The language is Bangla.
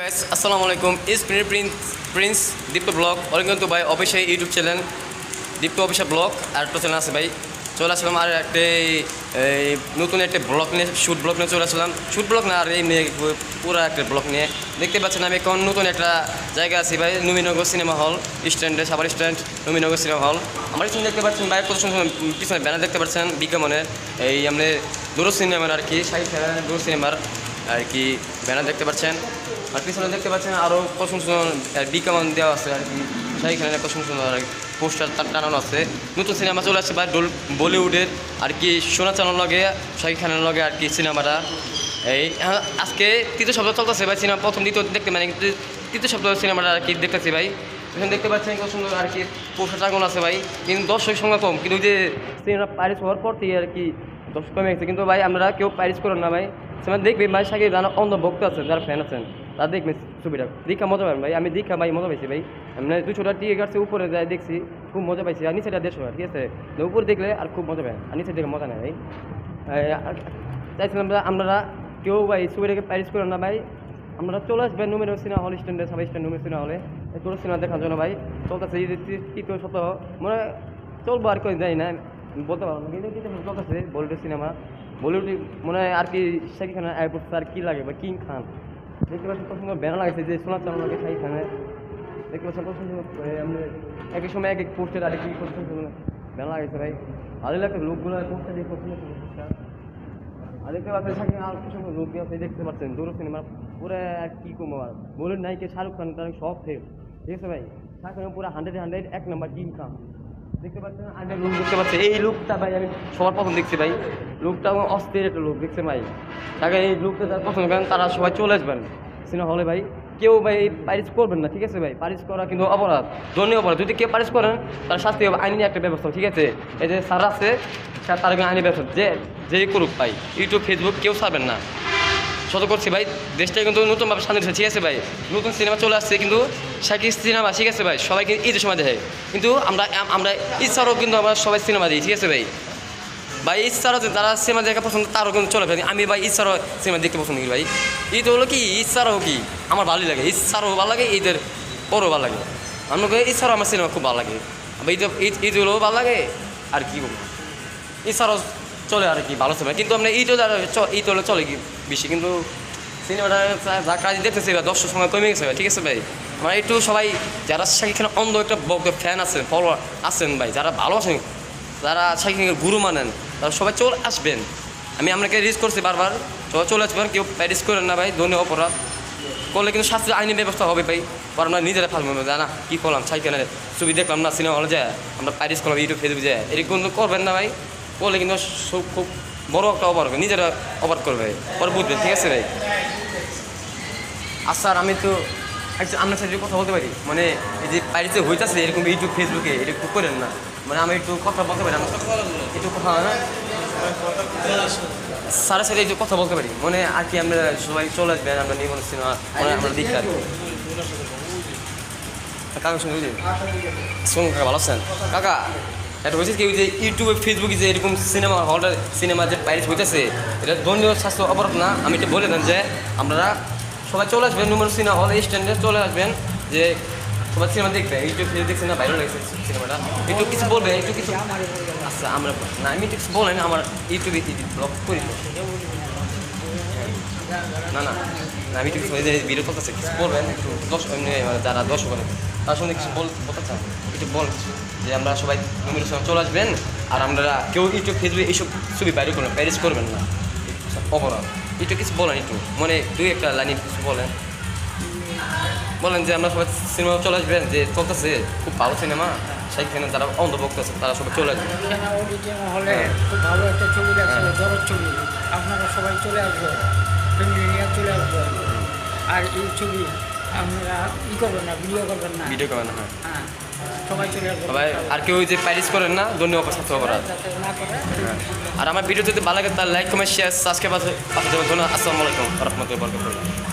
গাইস আসসালামু আলাইকুম is Prince Prince Dipto vlog অরিগন্ত ভাই official YouTube channel Dipto official vlog আর একটা চ্যানেল আছে, ভাই। চলে আসলাম আর একটা, এই, নতুন একটা ব্লগ নিয়ে শ্যুট ব্লগ নিয়ে চলে আসলাম। শ্যুট ব্লগ না, আর এমনি পুরো একটা ব্লগ নিয়ে। দেখতে পাচ্ছেন, আমি এখন নতুন একটা জায়গা আছি, ভাই নবীনগর সিনেমা হল স্ট্যান্ডে সাবার স্ট্যান্ড নবীনগর সিনেমা হল আমার পিছনে দেখতে পাচ্ছেন, ভাই কত সুন্দর পিছনে ব্যানার দেখতে পাচ্ছেন, বিজ্ঞাপনের। এই আপনি দূর সিনেমার আর কি সাহি দূর সিনেমার আর কি ব্যানার দেখতে পাচ্ছেন। আর পিছনে দেখতে পাচ্ছেন আরও কত সুন্দর বিজ্ঞাপন দেওয়া আছে আর কি। সেইখানে কত সুন্দর পোস্টার তার টানানো আছে। নতুন সিনেমা চলে আসছে বা বলিউডের আর কি সোনা চালানোর লগে শাহিদ খানের লগে আর কি সিনেমাটা এই আজকে তৃতীয় সপ্তাহ চলতেছে ভাই সিনেমা প্রথম, দ্বিতীয় দেখতে মানে তৃতীয় সপ্তাহ সিনেমাটা আর কি দেখতেছি ভাই। এখানে দেখতে পাচ্ছেন কত সুন্দর আর কি পোস্টার টাঙানো আছে ভাই। কিন্তু দর্শক সংখ্যা কম, কিন্তু ওই যে সিনেমা পারিস হওয়ার পর থেকে আর কি দর্শক কমে গেছে। কিন্তু ভাই, আমরা কেউ পারিস করেন না ভাই। সিনেমা দেখবে ভাই, সাকিব যারা অন্ধ ভক্ত আছেন, যারা ফ্যান আছেন। তারা দেখবে ছবিটা। দীক্ষা মজা পাবেন ভাই, আমি দীক্ষা ভাই মজা পাইছি ভাই। মানে দুশোটা টিকে কাটছে, উপরে যাই দেখছি, খুব মজা পাইছি। আর নিচেটা দেড়শো ঠিক আছে? তো উপরে দেখলে আর খুব মজা পায় আর নিচে দেখে মজা নেই ভাই। চাইছিলাম আপনারা কেউ ভাই ছবিটাকে প্যারিস করেন না ভাই। আমরা চলে আসবেন নুমের সিনেমা হল, স্ট্যান্ডে, সবাই স্ট্যান্ড নুমের সিনেমা হলে। তোর সিনেমা দেখার জন্য ভাই। চলতেছে তৃতীয় সপ্তাহ। মানে চলবো আর কেউ যাই না। বলতে পারব না, কিন্তু চলতেছে বলিউড সিনেমা। বলিউড মনে আর কি শাকিব খানের এয়ারপোর্ট আর কি লাগে বা কিং খান দেখতে পাচ্ছেন কত সুন্দর লাগছে যে সোনার চালানো লাগে খানের দেখতে পাচ্ছেন কত সুন্দর আমরা একই সময় এক এক পোস্টের আর কি ভাই। ভালো লাগছে লোকগুলো দিয়ে আর দেখতে পাচ্ছেন আর কি সুন্দর লোক আছে, দেখতে পাচ্ছেন দৌড় সিনেমার পুরো আর কি কম আর। বলুন নাইকে শাহরুখ খান, তার সব ফেল ঠিক আছে ভাই? শাহরুখ খান পুরো হান্ড্রেড হান্ড্রেড এক নাম্বার কিং খান দেখতে পাচ্ছেন লুক দেখতে এই লুকটা ভাই আমি সবার দেখছি ভাই। লুকটা অস্থির একটা লুক দেখছে ভাই? তাকে এই লুকটা পছন্দ করেন, তারা সবাই চলে আসবেন সিনেমা হলে ভাই। কেউ ভাই পারিশ করবেন না, ঠিক আছে ভাই? পারিশ করা কিন্তু অপরাধ অপরাধ। যদি কেউ পারিশ করেন তার শাস্তি হবে, আইনি একটা ব্যবস্থা, ঠিক আছে? এই যে স্যার আছে তার আইনি ব্যবস্থা, যে যেই করুক ভাই। ইউটিউব ফেসবুক কেউ ছাড়বেন না। শত করছি ভাই। দেশটা কিন্তু নতুনভাবে হয়েছে। ঠিক আছে ভাই। নতুন সিনেমা চলে আসছে, কিন্তু সাকিব সিনেমা, ঠিক আছে ভাই। সবাই কিন্তু ঈদের সময় দেখে কিন্তু আমরা আমরা ইচ্ছারও কিন্তু আমরা সবাই সিনেমা দিই, ঠিক আছে ভাই। ভাই, ইচ্ছারও যারা সিনেমা দেখা পছন্দ, তারও কিন্তু চলে ভাই। আমি ভাই ইচ্ছারও সিনেমা দেখতে পছন্দ করি ভাই। ঈদ হলো কি? ইচ্ছারও কি? আমার ভালোই লাগে। ইচ্ছারও ভালো লাগে, ঈদের পরও ভালো লাগে। আমাকে ইচ্ছারও আমার সিনেমা খুব ভালো লাগে। ঈদ ঈদ ঈদ হলেও ভালো লাগে। আর কি বলব? এছাড়াও চলে আর কি, ভালো সিনেমা কিন্তু আমরা ঈদও ঈদ হলে চলে কি বেশি? কিন্তু সিনেমাটা যা- কাজ দেখতেছে এবার, দর্শক সময় কমে গেছে ভাই ঠিক আছে ভাই? আমরা একটু সবাই, যারা শাকিখানে অন্ধ একটা ফ্যান আছেন ফলোয়ার আছেন ভাই, যারা ভালো আছেন যারা শাকিখানের গুরু মানেন, তারা সবাই চলে আসবেন। আমি আপনাকে রিস্ক করছি বারবার, সবাই চলে আসবেন, কেউ প্যারিস করেন না ভাই ধন্য অপরাধ। করলে কিন্তু শাস্তির আইনি ব্যবস্থা হবে ভাই, পর আমরা নিজেরা ফালবো না না, কী করলাম? সাইকেলে ছবি দেখলাম না সিনেমা হলে যায়, আমরা প্যারিস করলাম ইউটিউব ফেসবুক যায়, এরকম করবেন না ভাই। করলে কিন্তু খুব বড় একটা অভার হবে, নিজেরা অপার করবে। পরে বুঝবে, ঠিক আছে ভাই? আচ্ছা আর আমি তো একটু আপনার সাথে কথা বলতে পারি? মানে এই যে প্যারিসে হইতাছে এরকম ইউটিউব ফেসবুকে এটা একটু করেন না। মানে আমি একটু কথা বলতে পারি একটু কথা হয় না? স্যারের সাথে একটু কথা বলতে পারি। মানে আর কি আমরা সবাই চলে আসবেন আমরা নির্মল সিনেমা মানে আমরা দেখতে আর। কাকা শুনে বুঝলি শুনুন কাকা ভালো আছেন কাকা এটা হয়েছে কি, ওই যে ইউটিউবে, ফেসবুকে যে এরকম সিনেমা হলটা সিনেমা যে প্যারিস হইতেছে, এটা দণ্ডীয় স্বাস্থ্য অপরাধ না। আমি এটা বলে দেন যে, আপনারা সবাই চলে আসবেন নুমের সিনেমা হল স্ট্যান্ডে চলে আসবেন, যে সবাই সিনেমা দেখবে। ইউটিউব ফেসবুক দেখছে না ভাইরাল লাগছে সিনেমাটা। একটু কিছু বলবে, একটু কিছু আচ্ছা আমরা না, আমি একটু কিছু বলেন আমার ইউটিউবে ব্লগ করি। না না আমি একটু ভিডিও করতেছে, কিছু বলবেন, একটু দশ যারা দর্শক আছে তার সঙ্গে কিছু বল বলতে চান? একটু বল। কিছু যে আমরা সবাই নমির সঙ্গে চলে আসবেন আর আমরা কেউ ইউটিউব ফেসবুক এইসব ছবি বাইরে করবেন প্যারিস করবেন না। অপরাধ একটু কিছু বলেন একটু। মানে দুই একটা লাইনে কিছু বলেন। বলেন যে আমরা সবাই সিনেমা চলে আসবেন যে চলতেছে খুব ভালো সিনেমা সেইখানে যারা অন্ধভক্ত আছে তারা সবাই চলে আসবে। হলে খুব ভালো একটা ছবি দরদ ছবি। আপনারা সবাই চলে আসবেন ফ্যামিলি নিয়ে চলে আসবেন। আর এই ছবি আপনারা ই করবেন না ভিডিও করবেন না। ভিডিও করেন হ্যাঁ। হ্যাঁ। সবাই চলে আসবেন সবাই আর কেউ যে প্যারিস করেন না ধন্যবাদ আর আমার ভিডিও যদি ভালো লাগে তাহলে লাইক কমেন্ট শেয়ার সাবস্ক্রাইব আছে পাশে যাবেন ধন্যবাদ আসসালামু আলাইকুম রহমতুল্লাহ বরকতুল্লাহ